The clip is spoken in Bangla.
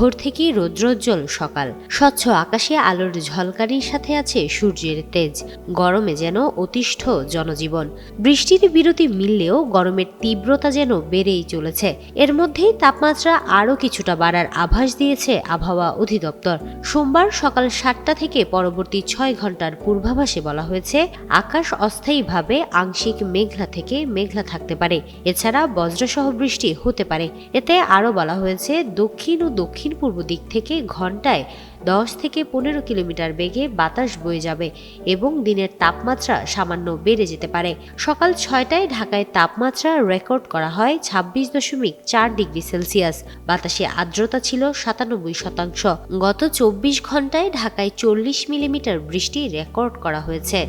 ভোর থেকেই রৌদ্রোজ্জ্বল সকাল। স্বচ্ছ আকাশে আলোর ঝলকারির সাথে আছে সূর্যের তেজ। গরমে যেন অতিষ্ঠ জনজীবন। বৃষ্টির বিরতি মিললেও গরমের তীব্রতা যেন বেড়েই চলেছে। এর মধ্যেই তাপমাত্রা আরও কিছুটা বাড়ার আভাস দিয়েছে আবহাওয়া অধিদপ্তর। সোমবার সকাল সাতটা থেকে পরবর্তী ছয় ঘণ্টার পূর্বাভাসে বলা হয়েছে, আকাশ অস্থায়ীভাবে আংশিক মেঘলা থেকে মেঘলা থাকতে পারে। এছাড়া বজ্রসহ বৃষ্টি হতে পারে। এতে আরও বলা হয়েছে, দক্ষিণ ও দক্ষিণ পূর্ব দিক থেকে ঘন্টায় দশ থেকে পনেরো কিলোমিটার বেগে বাতাস বয়ে যাবে এবং দিনের তাপমাত্রা সামান্য বেড়ে যেতে পারে। সকাল ছয়টায় ঢাকায় তাপমাত্রা রেকর্ড করা হয় ছাব্বিশ দশমিক চার ডিগ্রি সেলসিয়াস। বাতাসে আর্দ্রতা ছিল সাতানব্বই শতাংশ। গত চব্বিশ ঘন্টায় ঢাকায় চল্লিশ মিলিমিটার বৃষ্টি রেকর্ড করা হয়েছে।